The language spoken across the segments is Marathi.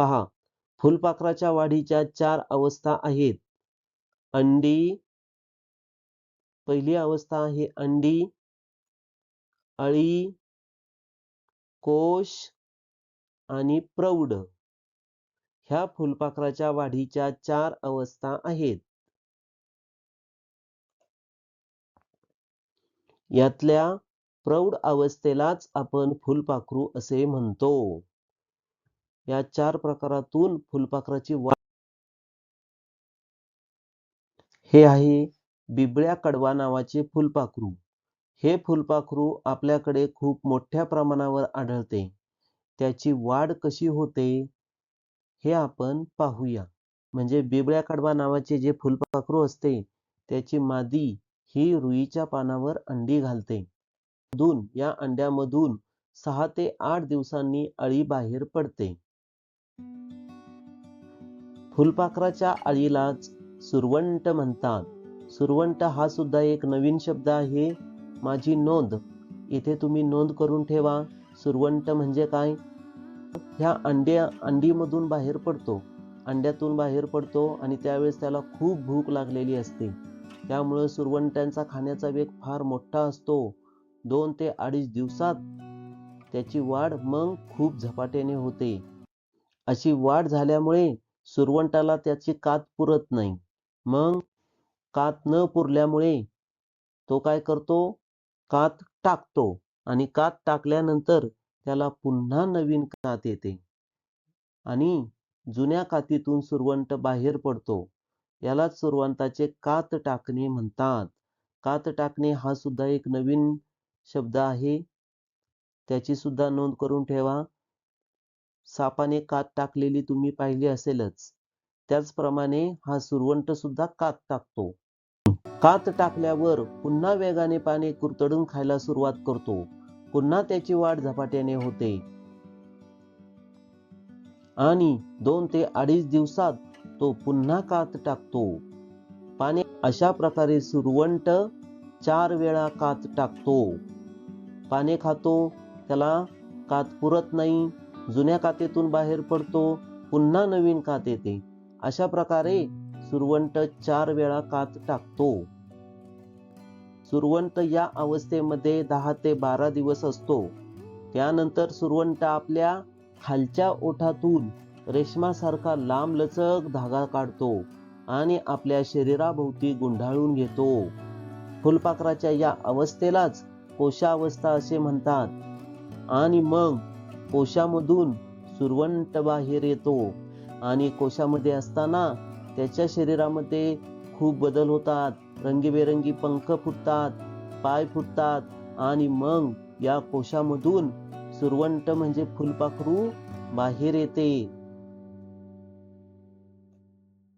पहा फुलपाखराच्या वाढीच्या चार अवस्था आहेत. अंडी पहिली अवस्था आहे अंडी अळी कोश आणि प्रौढ. ह्या फुलपाखराच्या वाढीच्या चार अवस्था आहेत. यातल्या प्रौढ अवस्थेलाच आपण फुलपाखरू असे म्हणतो. या चार प्रकारातून फुलपाखराची वाढ हे आहे बिबळ्या कडवा नावाचे फुलपाखरू. हे फुलपाखरू आपल्याकडे खूप मोठ्या प्रमाणावर आढळते. त्याची वाढ कशी होते हे आपण पाहूया. म्हणजे बिबळ्या कडवा नावाचे जे फुलपाखरू असते त्याची मादी ही रुईच्या पानावर अंडी घालते. मधून या अंड्यामधून सहा ते आठ दिवसांनी अळी बाहेर पडते. फुलपाखराच्या अळीलाच सुरवंट म्हणतात. सुरवंट हा सुद्धा एक नवीन शब्द आहे. माझी नोंद. इथे तुम्ही नोंद करून ठेवा. सुरवंट म्हणजे काय? ह्या अंड्या अंडीमधून बाहेर पडतो. अंड्यातून बाहेर पडतो आणि त्यावेळेस त्याला खूप भूक लागलेली असते. त्यामुळे सुरवंट्यांचा खाण्याचा वेग फार मोठा असतो. दोन ते अडीच दिवसात त्याची वाढ मग खूप झपाट्याने होते. अशी वाढ झाल्यामुळे सुरवंटाला त्याची कात पुरत नाही. मग कात न पुरल्यामुळे तो काय करतो? कात टाकतो आणि कात टाकल्यानंतर त्याला पुन्हा नवीन कात येते. आणि जुन्या कातीतून सुरवंट बाहेर पडतो. यालाच सुरवंताचे कात टाकणे म्हणतात. कात टाकणे हा सुद्धा एक नवीन शब्द आहे. त्याची सुद्धा नोंद करून ठेवा. सापाने कात टाकलेली तुम्ही पाहिली असेलच. त्याचप्रमाणे हा सुरवंट सुद्धा कात टाकतो. कात टाकल्यावर पुन्हा वेगाने पाणी कुरतडून खायला सुरुवात करतो. पुन्हा त्याची वाढ झपाट्याने होते. आणि दोन ते अडीच दिवसात तो पुन्हा कात टाकतो. पाने अशा प्रकारे सुरवंट चार वेळा कात टाकतो. पाने खातो त्याला कात पुरत नाही जुन्या कातेतून बाहेर पडतो पुन्हा नवीन कात येते. अशा प्रकारे सुरवंट चार वेळा कात टाकतो. सुरवंट या अवस्थेमध्ये दहा ते बारा दिवस असतो. त्यानंतर सुरवंट आपल्या खालच्या ओठातून रेशमासारखा लांब लचक धागा काढतो आणि आपल्या शरीराभोवती गुंडाळून घेतो. फुलपाखराच्या या अवस्थेलाच कोशावस्था असे म्हणतात. आणि मग कोशामधून सुरवंट बाहेर येतो आणि कोशामध्ये असताना त्याच्या शरीरामध्ये खूप बदल होतात. रंगीबेरंगी पंख फुटतात पाय फुटतात आणि मग या कोशामधून सुरवंट म्हणजे फुलपाखरू बाहेर येते.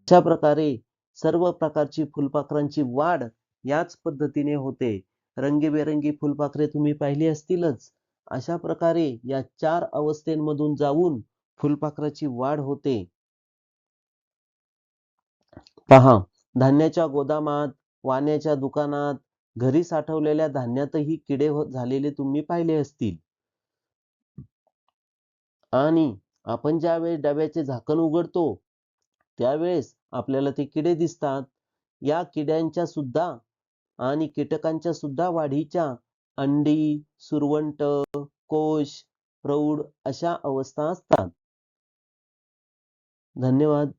अशा प्रकारे सर्व प्रकारची फुलपाखरांची वाढ याच पद्धतीने होते. रंगीबेरंगी फुलपाखरे तुम्ही पाहिली असतीलच. अशा प्रकारे या चार अवस्थेमधून जाऊन फुलपाखराची वाढ होते. पहा धान्याच्या गोदामात वाण्याच्या दुकानात घरी साठवलेल्या धान्यातही किडे हो-, झालेले तुम्ही पाहिले असतील. आणि आपण ज्यावेळेस डब्याचे झाकण उघडतो त्यावेळेस आपल्याला ते किडे दिसतात. या किड्यांच्या सुद्धा आणि कीटकांच्या सुद्धा वाढीच्या अंडी सुरवंट कोश प्रौढ अशा अवस्था असतात. धन्यवाद.